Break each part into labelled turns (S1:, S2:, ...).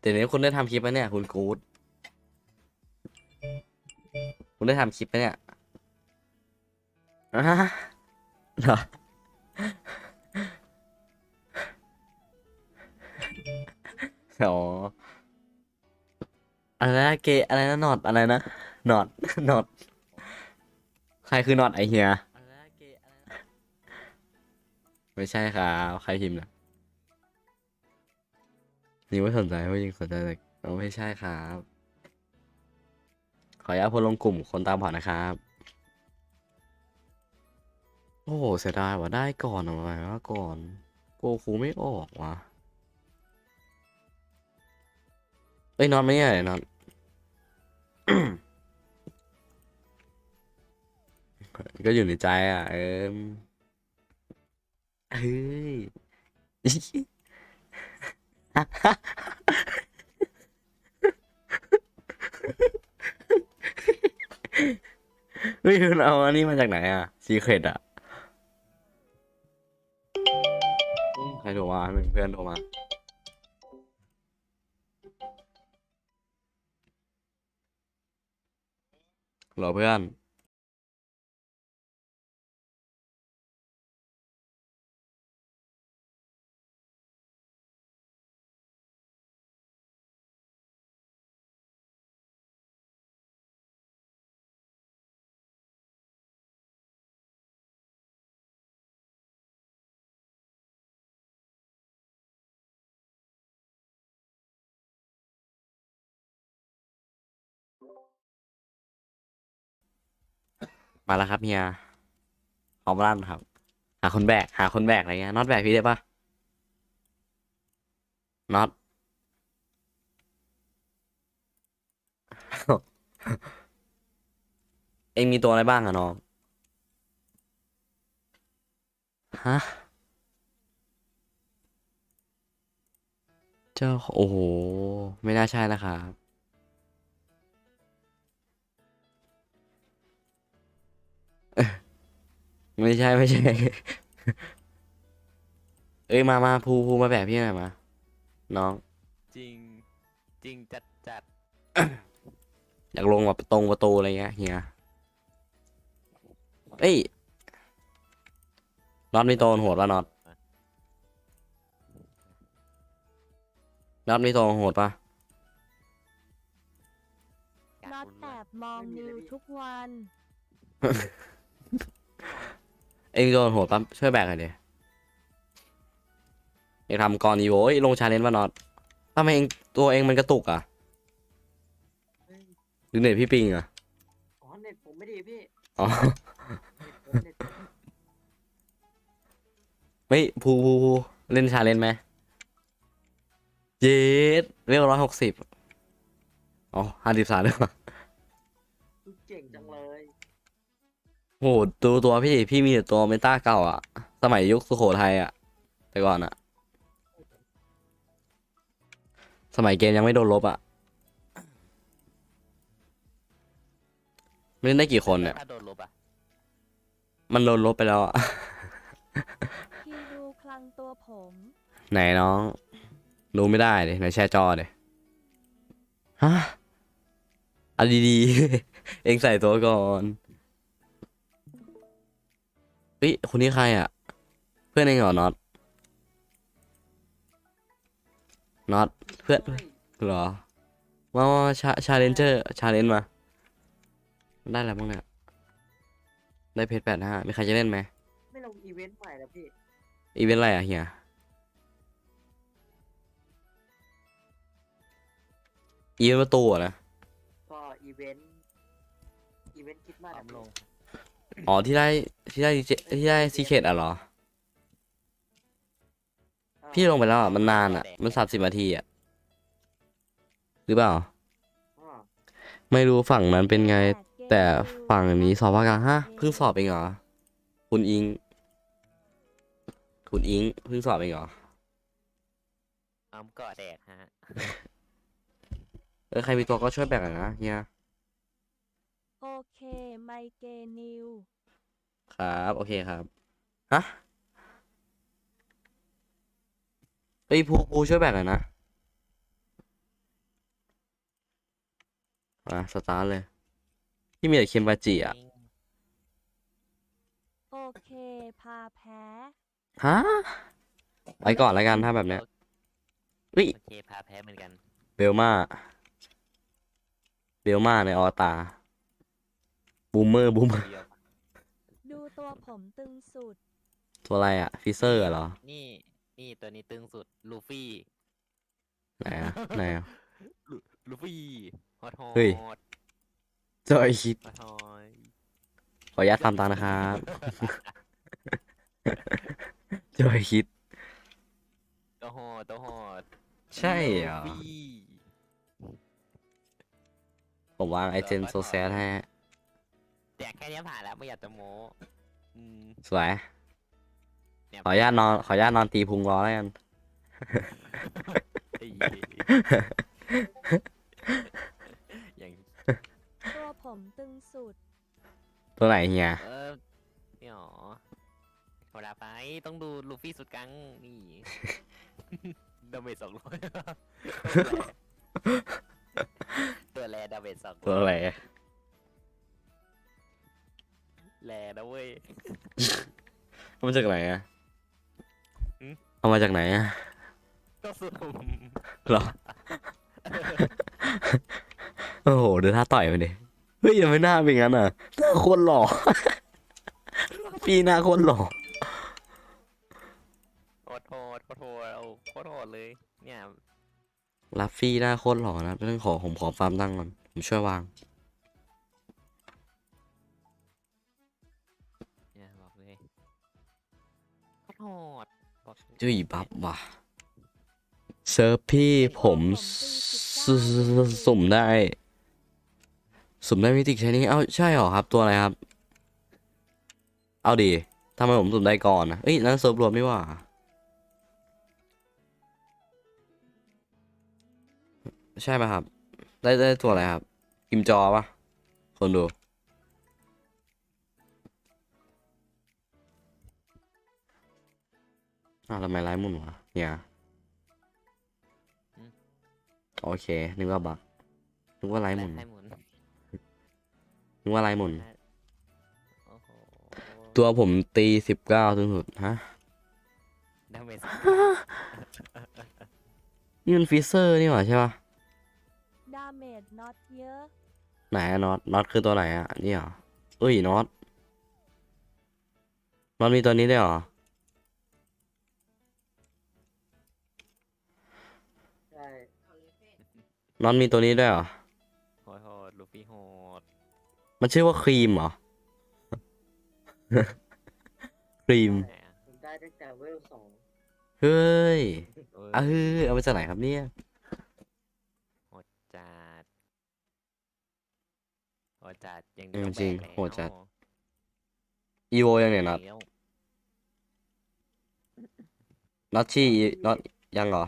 S1: เดี๋ยวนี้คุณได้ทำคลิปปะเนี่ย คุณกู๊ดคุณได้ทำคลิปปะเนี่ยอะเหรออ๋ออะไรนะเกย์อะไรนะนอดอะไรนะนอดนอดใครคือนอดไอเฮียไม่ใช่ครับ ใครพิมพ์นะ นี่ไม่สนใจไม่ยิงสนใจแต่เอาไม่ใช่ครับ ขออนุญาตพสต์ลงกลุ่มคนตามผ่านนะครับ โอ้โหเสียดายว่ะได้ก่อนอะไรวะก่อน โกคูไม่ออกว่ะเอ้ยนอนไม่ใช่นอนก็อยู่ในใจอะ เออเฮ้ย เฮ้ยคุณเอาอันนี้มาจากไหนอะซีเครตอะใครโทรมาเพื่อนโทรมาหรอเพื่อน มาแล้วครับเฮียพร้อมลั่นครับ หาคนแบก หาคนแบกอะไรเงี้ยน็อตแบกพี่ได้ปะน็อตเอ็งมีตัวอะไรบ้างอะน้อง ฮะ เจ้า โอ้โห ไม่น่าใช่นะครับ ไม่ใช่ไม่ใช่ เอ้ยมามาภูภูมาแบบพี่หน่อยมา น้อง
S2: จริง จริงจัดจัด
S1: อยากลงแบบตรงประตูอะไรเงี้ยเฮียเอ้ยน็อตมีโตนโหดป่ะน็อตน็อตมีโตนโหดป่ะ
S2: อยาก
S3: น็อต
S2: ลุ้น
S3: แอ
S2: ว่ะ
S3: บมองนิวทุกวัน
S1: เอ็งโดนโหดป่ะช่วยแบกหน่อยดิอยากทำกรอีโวเอ้ยลงชาเลนจ์ป่ะน็อตทำไมเองตัวเองมันกระตุกอะ
S4: เฮ้ย
S1: หรือเน็ตพี่ปิงอะ
S4: อ๋อเน็ตผมไม่ดีพี่
S1: อ๋อ
S4: เน็ตผมเน็ต
S1: ไม่ภูภูภูเล่นชาเลนจ์ไหมเย็ดเรียกร้อยหกสิบอ๋อห้าสิบสามด้วย โหดูตัวพี่พี่มีแต่ตัวเมตาเก่าอะสมัยยุคสุโขทัยอะแต่ก่อนอะสมัยเกมยังไม่โดนลบอะไม่เล่นได้กี่คนเนี่ย
S2: ถ้าโดนลบอะ
S1: มันโดนลบไปแล้วอะ
S3: พี่ดูคลังตัวผม
S1: ไหนน้องดูไม่ได้เลยไหนแชร์จอเลยฮะเอาดีๆ เองใส่ตัวก่อน เฮ้ยคนนี้ใครอะ เพื่อนเองเหรอน็อตน็อตเพื่อน
S4: เฮ้ย
S1: เหรอมามามาชาชาเลนเจอร์ชาเลนมา ได้แล้วบ้างเนี่ยได้เพจแปดห้ามีใครจะเล่นไหม
S4: ไม่ลงอีเวนต์ใหม่แล้วพี่
S1: อีเวนต์อะไรอะเฮียอีเวนต์ประตูอะนะ
S4: ก็อีเวนต์อีเวนต์คิดมาก
S2: พร้อมลง
S1: อ๋อที่ได้ที่ได้ที่ได้ซีเคดอะเหรอ พี่ลงไปแล้วอะมันนานอะ มันสามสิบนาทีอะ หรือเปล่า ไม่รู้ฝั่งนั้นเป็นไง แต่ฝั่งนี้สอบว่ากลางฮะเพิ่งสอบเองเหรอ คุณอิง คุณอิงเพิ่งสอบเองเหรอ
S2: อ้อมก็แดกฮะ
S1: เออใครมีตัวก็ช่วยแบ่งหน่อยนะเฮีย
S3: โอเคไมเกนิว
S1: ครับ โอเคครับ ฮะเฮ้ยภูภูช่วยแบ่งหน่อยนะอะสตาร์ทเลย ที่มีแต่เคนบาจิอะ
S3: โอเคพาแพ้
S1: ฮะ ไปก่อนแล้วกันถ้าแบบเนี้ยเฮ้ย
S2: โอเคพาแพ้เหมือนกัน
S1: เบลมา เบลมาในออตา บูมเมอร์บูมเมอร์
S2: เดียว
S3: ดูตัวผมตึงสุด
S1: ตัวอะไรอะฟิเซอร์เหรอ
S2: นี่ นี่ตัวนี้ตึงสุด ลูฟี่
S1: ไหนอะไหนอะ
S2: ลูลูฟี่ฮอตฮอ
S1: เฮ้ย
S2: ต
S1: จอยคิด
S2: ฮอตฮอต
S1: ขออนุญาตทำตามนะครับ จอยคิด
S2: ตัวฮอตตัวฮอต
S1: ใช่เหรอ
S2: ลูฟี่
S1: ผมวางไอเจนโซแซดให้
S2: แต่แค่เนี้ยผ่านแล้วไม่อยากจะโม้อืม
S1: สวย
S2: เนี่ย
S1: ขออนุญาตนอน ขออนุญาตนอนตีพุงรอแล้วกัน
S2: ไอ้อย่าง
S3: ตัวผมตึงสุด
S1: ตัวไหนเฮีย
S2: เออเนี่ยหรอเวลาไปต้องดูลูฟี่สุดกังนี่ ดาเมจสองร้อยตัวแรดาเมจสอง
S1: ตัวอะไร
S2: แรนะเว้ย
S1: เอามาจากไหนอะ
S2: หืม
S1: เอามาจากไหนอะ
S2: ก็สุ่ม
S1: เหรอ โอ้โหดูท่าต่อยมันดิเฮ้ยยังไม่น่าเป็นงั้นอะหน้าโคตรหล่อ พี่หน้าโคตรหล่อ
S2: โคตรโหดโคตรโหดเอาโคตรโหดเลย เนี่ย
S1: ลัฟฟี่หน้าโคตรหล่อนะเรื่องขอผมขอฟาร์มตั้งก่อนผมช่วยวาง
S2: โคตรโหดบอกเลย
S1: จุยบับว่ะเซิร์ฟพี่ผมสสสุ่มได้ สุ่มได้มิติกใช้นี้เอ้าใช่เหรอครับตัวอะไรครับ เอาดีทำไมผมสุ่มได้ก่อนนะเอ้ยนั่นเซิร์ฟรวมนี่หว่าใช่ป่ะครับ ได้ได้ตัวอะไรครับพิมพ์จอป่ะคนดู อ้าวทำไมไลฟ์หมุนวะเนี่ยโอเค นึกว่าบักนึกว่าไลฟ์หมุน
S2: ให้หมุน
S1: นึกว่าไลฟ์หมุน
S2: โอ้โห
S1: ตัวผมตีสิบเก้าถึงสุดฮะ
S2: ดาเมจ
S1: นี่มันฟิเซอร์นี่หว่าใช่ป่ะ
S3: ดาเมจน็อตเยอะ
S1: ไหนอะน็อตน็อตคือตัวไหนอะนี่เหรอเอ้ยน็อตน็อตมีตัวนี้ได้วยเหรอ น็อตมีตัวนี้ด้วยเหรอ
S2: โหดโหดลูฟี่โหด
S1: มันชื่อว่าครีมเหรอ ครีม
S2: แหม
S4: ผมได้ตั้งแต่เวลสอง
S1: เฮ้ย
S2: เออ
S1: เออเอามาจากไหนครับเนี่ย
S2: จัดโหดจัดยัง
S1: เออ
S2: ต้อง
S1: จริง
S2: แบก
S1: โหดจัด
S2: แล้ว
S1: อีโวยังเนี่ยน็อต
S2: แล้ว
S1: น็อตชี่น็อตยังเหรอ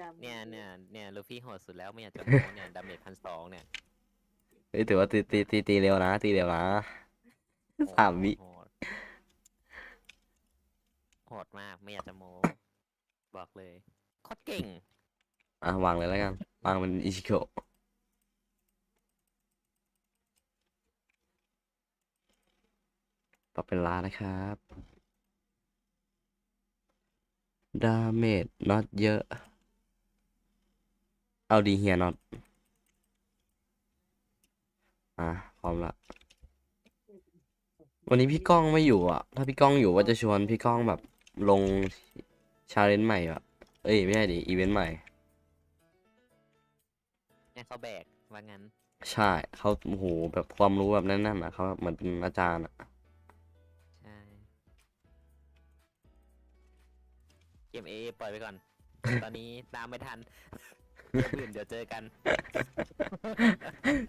S4: ยัง
S2: เนี่ยเนี่ยเนี่ยลูฟี่โหดสุดแล้วไม่อยากจะโม้เนี่ยดาเมจพันสองเนี่ย
S1: เฮ้ยถือว่าตีตีตีตีเร็วนะ ตีเร็วนะสามวิ
S2: โหดโหดมากไม่อยากจะโม้บอกเลยโคตรเก่ง
S1: อะวางเลยแล้วกันวางเป็นอิชิโกะปรับเป็นล้านนะครับดาเมจน็อตเยอะ เอาดีเฮียน็อตอะพร้อมละวันนี้พี่ก้องไม่อยู่อะ ถ้าพี่ก้องอยู่ว่าจะชวนพี่ก้องแบบลงชาเลนจ์ใหม่อะ เอ้ยไม่ใช่ดิอีเวนต์ใหม่
S2: เนี่ยเขาแบกว่างั้น
S1: ใช่เขาโอ้โหแบบความรู้แบบแน่นๆอะเขาแบบเหมือนเป็นอาจารย์อะ
S2: ใช่เกมเอปล่อยไปก่อน ตอนนี้ตามไม่ทันเกม อื่นเดี๋ยวเจอกัน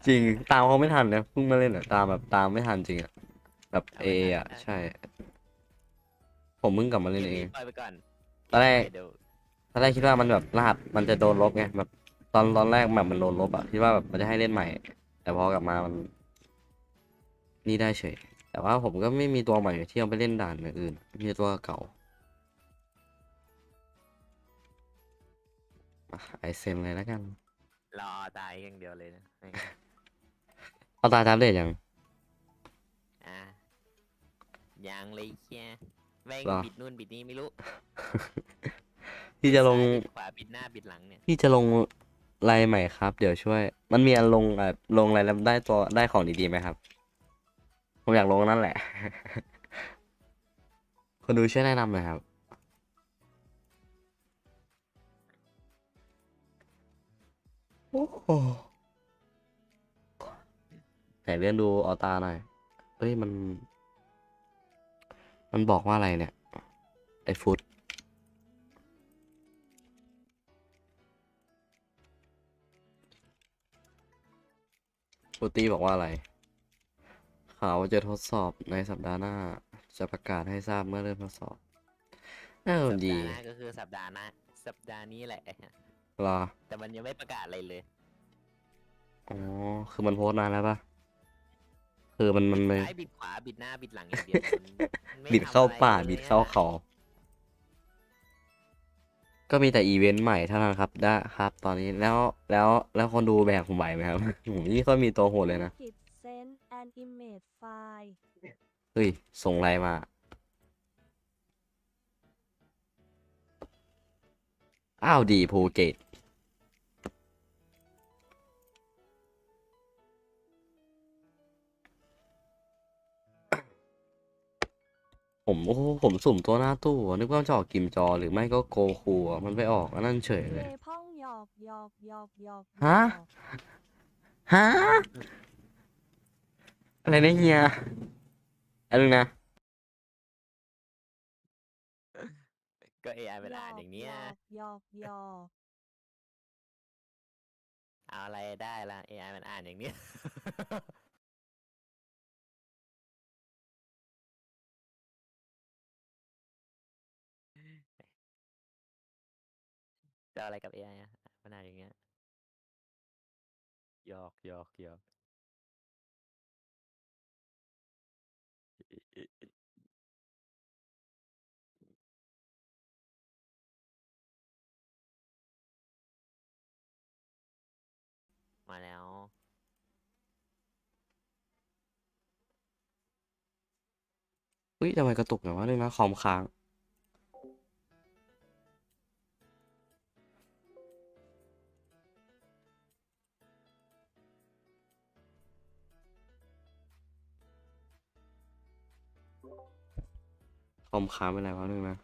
S1: จริงตามเขาไม่ทันเนี่ยเพิ่งมาเล่นอะตามแบบตามไม่ทันจริงอะแบบ
S2: ตาม
S1: เอ
S2: ไม่ทัน
S1: อะ
S2: ใช่
S1: ใช่ ผมเพิ่งกลับมา
S2: เก
S1: เล่น
S2: ม
S1: เอ
S2: นี้
S1: ง
S2: ปล่อยไปก่อน
S1: ตอนแรก
S2: เดี๋ยว
S1: ตอนแรกคิดว่ามันแบบรหัสมันจะโดนลบไงแบบ ตอนตอนแรกแบบมันโดนลบอะคิดว่าแบบมันจะให้เล่นใหม่ แต่พอกลับมามัน นี่ได้เฉย แต่ว่าผมก็ไม่มีตัวใหม่ที่เอาไปเล่นด่านอื่นๆมีแต่ตัวเก่า ไอเซนเลยแล้วกัน
S2: รอตายอย่างเดียวเลยนะไม่
S1: เอาตาจับเดทยัง
S2: อะยังเลยแค่แม่ง
S1: หรอ
S2: บิดนู่นบิดนี่ไม่รู้
S1: พี่จะลง
S2: ซ้ายบิดขวาบิดหน้าบิดหลังเนี่ย
S1: พี่จะลงไลน์ใหม่ครับ เดี๋ยวช่วย มันมีอันลงแบบลงอะไรแล้วได้ตัวได้ของดีๆไหมครับ ผมอยากลงนั่นแหละ คนดูช่วยแนะนำหน่อยครับ โอ้โหไหนเลื่อนดูออตาหน่อยเฮ้ยมัน มันบอกว่าอะไรเนี่ย ไอฟุตฟูตี้บอกว่าอะไรข่าวว่าจะทดสอบในสัปดาห์หน้า จะประกาศให้ทราบเมื่อเริ่มทดสอบเออ
S2: สัป
S1: ดี
S2: ดาห์หน้าก็คือสัปดาห์หน้า สัปดาห์นี้แหละ
S1: เห รอ
S2: แต่มันยังไม่ประกาศอะไรเลย
S1: อ๋อ คือมันโพสต์นานแล้วปะคือมันมันมัน
S2: ซ้ายบิดขวาบิดหน้าบิดหลังอย่างเดียวมันไม่
S1: บิดเข้า
S2: ทำอะไร
S1: ป่า
S2: ลย
S1: บิดเข้า
S2: อะ
S1: เขา ก็มีแต่อีเวนต์ใหม่เท่านั้นครับได้ครับ ตอนนี้แล้วแล้วแล้วคนดูแบกผมไหวไหมครับ ผมนี่ก็มีตัวโหดเลยนะ
S3: กิจเซนแอนอิมเมจไฟล์
S1: เฮ้ย ส่งอะไรมา อ้าวดีภูเก็ต ผมโอ้โหผมสุ่มตัวหน้าตู้อะนึกว่ามันจะออกกิมจอหรือไม่ก็โกคูอะมันไปออกอันนั่นเฉย
S3: เร
S1: เลย
S3: พ่องหยอกหยอกหยอกหยอก
S1: ฮะ
S3: หยอก
S1: ฮะ อะไรนะเฮียอันนึงนะ
S2: ก็ AI มันอ่านอย่างเนี้ย
S3: หยอกหยอก
S2: เอาอะไรได้ละ AI มันอ่านอย่างเนี้ย จะออะไรกับ AI อะมันอ่าอย่างเงี้ยหยอกหยอกหยอกมาแล้ว
S1: อุ้ยทำไมกระตุกอย่างวะเลยนะคอมค้าง คอมค้างเป็นไรวะนึงนะ